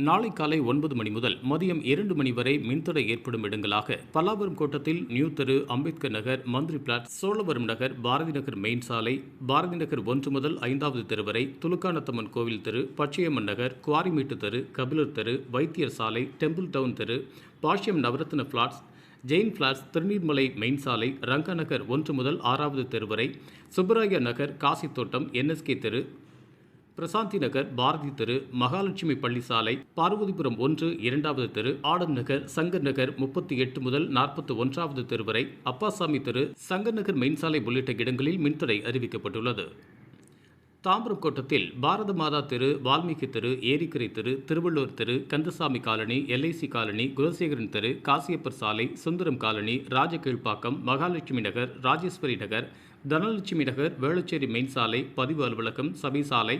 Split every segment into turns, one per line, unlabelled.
நாளை காலை ஒன்பது மணி முதல் மதியம் இரண்டு மணி வரை மின்தடை ஏற்படும் இடங்களாக பல்லாவரம் கோட்டத்தில் நியூ தெரு அம்பேத்கர் நகர் மந்திரி பிளாட் சோழவரம் நகர் பாரதி நகர் மெயின் சாலை பாரதி நகர் ஒன்று முதல் ஐந்தாவது தெரு வரை துலுக்கானத்தம்மன் கோவில் தெரு பச்சையம்மன் நகர் குவாரிமேட்டு தெரு கபிலர் தெரு வைத்தியர் சாலை டெம்பிள் டவுன் தெரு Bashyam Navaratna flats Jain flats Thiruneermalai main சாலை ரங்கநகர் ஒன்று முதல் ஆறாவது தெரு வரை சுப்பராய நகர் காசி தோட்டம் என்எஸ்கே தெரு பிரசாந்தி நகர் பாரதி தெரு மகாலட்சுமி பள்ளி சாலை பார்வதிபுரம் ஒன்று இரண்டாவது தெரு ஆடம் நகர் சங்கர் நகர் முப்பத்தி எட்டு முதல் நாற்பத்தி ஒன்றாவது தெரு வரை அப்பாசாமி தெரு சங்கர் நகர் மெயின் சாலை உள்ளிட்ட இடங்களில் மின்தடை அறிவிக்கப்பட்டுள்ளது. தாம்பரம் கோட்டத்தில் பாரத மாதா தெரு வால்மீகி தெரு ஏரிக்கரை தெரு திருவள்ளூர் தெரு Kandasamy colony LIC colony Kulasekaran தெரு காசியப்பர் சாலை சுந்தரம் காலனி ராஜகீழ்ப்பாக்கம் மகாலட்சுமி நகர் ராஜேஸ்வரி நகர் தனலட்சுமி நகர் வேளச்சேரி மெயின் சாலை பதிவு அலுவலகம் சபை சாலை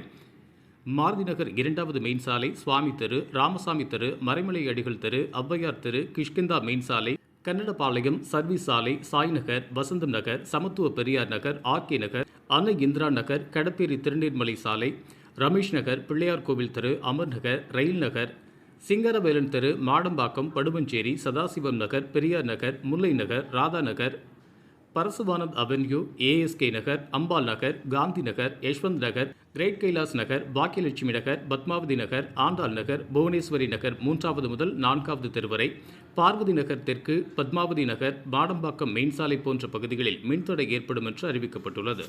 மாருதி நகர் இரண்டாவது மெயின் சாலை சுவாமி தெரு ராமசாமி தெரு மறைமலை அடிகள் தெரு ஔவையார் தெரு கிஷ்கிந்தா மெயின் சாலை கன்னடபாளையம் சர்வீஸ் சாலை சாய் நகர் வசந்தம் நகர் சமத்துவ பெரியார் நகர் ஆர்கே நகர் அன்னை இந்திரா நகர் கடப்பேரி திருநீர்மலை சாலை ரமேஷ் நகர் பிள்ளையார் கோவில் தெரு அமர் நகர் ரயில் நகர் சிங்கரவேலன் தெரு Madambakkam Padumanjeri Sadasivam Nagar Periyar Nagar Mullai Nagar Radha Nagar Parasuvanand avenue ASK Nagar Ambal Nagar Gandhi Nagar Yashwant Nagar great Kailash Nagar Bhagyalakshmi Nagar Padmavathi Nagar Andal Nagar Bhuvaneswari Nagar மூன்றாவது முதல் நான்காவது தெருவரை பார்வதி நகர் தெற்கு பத்மாவதி நகர் பாடம்பாக்கம் main சாலை போன்ற பகுதிகளில் மின்தடை ஏற்படும் என்று அறிவிக்கப்பட்டுள்ளது.